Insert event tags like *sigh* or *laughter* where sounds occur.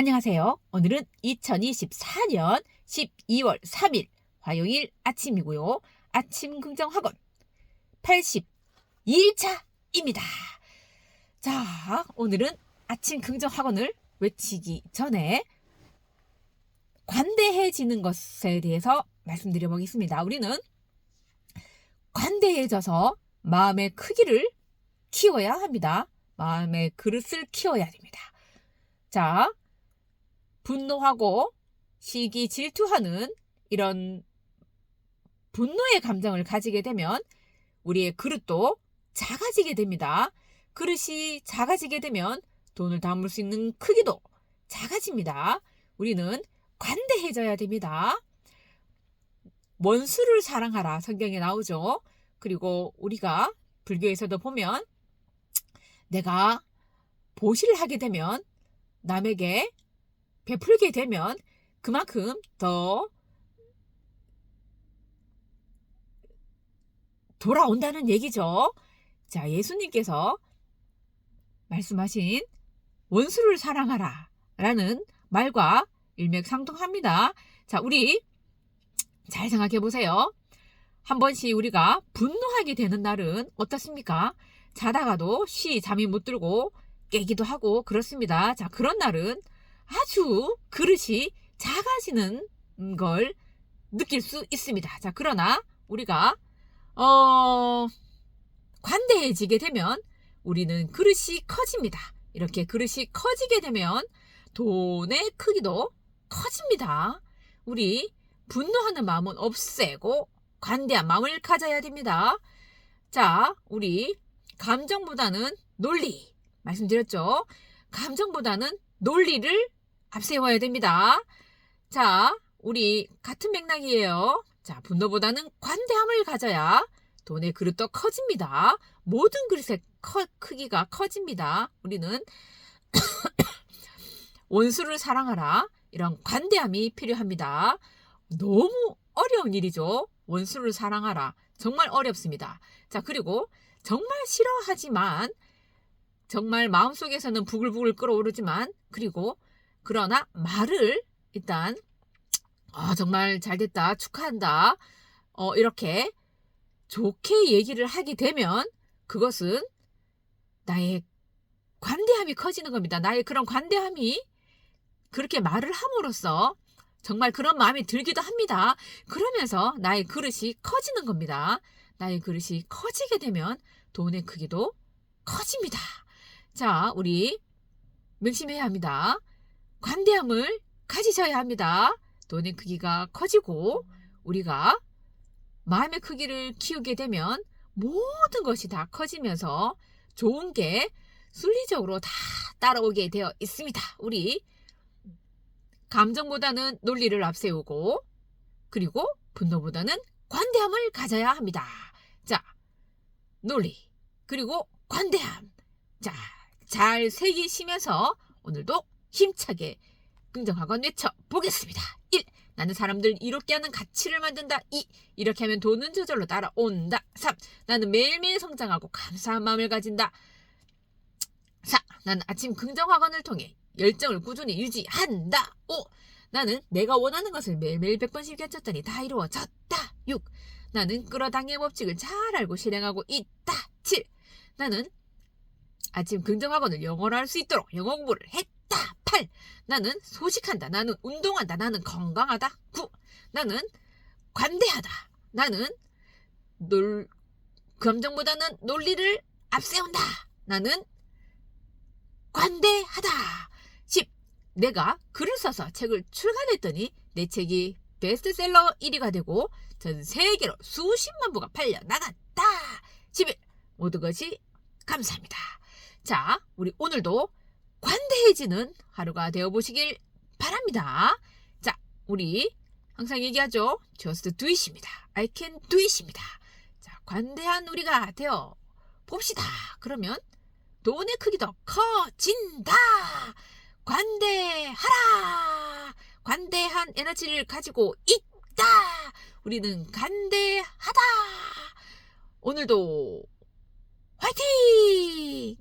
안녕하세요. 오늘은 2024년 12월 3일 화요일 아침이고요. 아침 긍정 학원 82일차입니다. 자, 오늘은 아침 긍정 학원을 외치기 전에 관대해지는 것에 대해서 말씀드려 보겠습니다. 우리는 관대해져서 마음의 크기를 키워야 합니다. 마음의 그릇을 키워야 됩니다. 자, 분노하고 시기 질투하는 이런 분노의 감정을 가지게 되면 우리의 그릇도 작아지게 됩니다. 그릇이 작아지게 되면 돈을 담을 수 있는 크기도 작아집니다. 우리는 관대해져야 됩니다. 원수를 사랑하라 성경에 나오죠. 그리고 우리가 불교에서도 보면 내가 보시를 하게 되면 남에게 베풀게 되면 그만큼 더 돌아온다는 얘기죠. 자, 예수님께서 말씀하신 원수를 사랑하라 라는 말과 일맥상통합니다. 자, 우리 잘 생각해 보세요. 한 번씩 우리가 분노하게 되는 날은 어떻습니까? 자다가도 쉬 잠이 못 들고 깨기도 하고 그렇습니다. 자, 그런 날은 아주 그릇이 작아지는 걸 느낄 수 있습니다. 자, 그러나 우리가 어 관대해지게 되면 우리는 그릇이 커집니다. 이렇게 그릇이 커지게 되면 돈의 크기도 커집니다. 우리 분노하는 마음은 없애고 관대한 마음을 가져야 됩니다. 자, 우리 감정보다는 논리 말씀드렸죠. 감정보다는 논리를 앞세워야 됩니다. 자, 우리 같은 맥락이에요. 자, 분노보다는 관대함을 가져야 돈의 그릇도 커집니다. 모든 그릇의 커, 크기가 커집니다. 우리는 *coughs* 원수를 사랑하라. 이런 관대함이 필요합니다. 너무 어려운 일이죠. 원수를 사랑하라. 정말 어렵습니다. 자, 그리고 정말 싫어하지만 정말 마음속에서는 부글부글 끓어오르지만 그리고 그러나 말을 일단 어, 정말 잘 됐다 축하한다 어, 이렇게 좋게 얘기를 하게 되면 그것은 나의 관대함이 커지는 겁니다. 나의 그런 관대함이 그렇게 말을 함으로써 정말 그런 마음이 들기도 합니다. 그러면서 나의 그릇이 커지는 겁니다. 나의 그릇이 커지게 되면 돈의 크기도 커집니다. 자, 우리 명심해야 합니다. 관대함을 가지셔야 합니다. 돈의 크기가 커지고 우리가 마음의 크기를 키우게 되면 모든 것이 다 커지면서 좋은 게 순리적으로 다 따라오게 되어 있습니다. 우리 감정보다는 논리를 앞세우고 그리고 분노보다는 관대함을 가져야 합니다. 자, 논리 그리고 관대함. 자, 잘 새기시면서 오늘도 힘차게 긍정학원 외쳐보겠습니다. 1. 나는 사람들 이롭게 하는 가치를 만든다. 2. 이렇게 하면 돈은 저절로 따라온다. 3. 나는 매일매일 성장하고 감사한 마음을 가진다. 4. 나는 아침 긍정학원을 통해 열정을 꾸준히 유지한다. 5. 나는 내가 원하는 것을 매일매일 100번씩 외쳤더니 다 이루어졌다. 6. 나는 끌어당의 법칙을 잘 알고 실행하고 있다. 7. 나는 아침 긍정학원을 영어로 할 수 있도록 영어 공부를 했다. 8. 나는 소식한다. 나는 운동한다. 나는 건강하다. 9. 나는 관대하다. 나는 놀, 감정보다는 논리를 앞세운다. 나는 관대하다. 10. 내가 글을 써서 책을 출간했더니 내 책이 베스트셀러 1위가 되고 전 세계로 수십만 부가 팔려 나갔다. 11. 모든 것이 감사합니다. 자, 우리 오늘도 관대해지는 하루가 되어 보시길 바랍니다. 자, 우리 항상 얘기하죠. Just do it입니다. I can do it입니다. 자, 관대한 우리가 되어 봅시다. 그러면 돈의 크기도 커진다. 관대하라. 관대한 에너지를 가지고 있다. 우리는 관대하다. 오늘도 화이팅!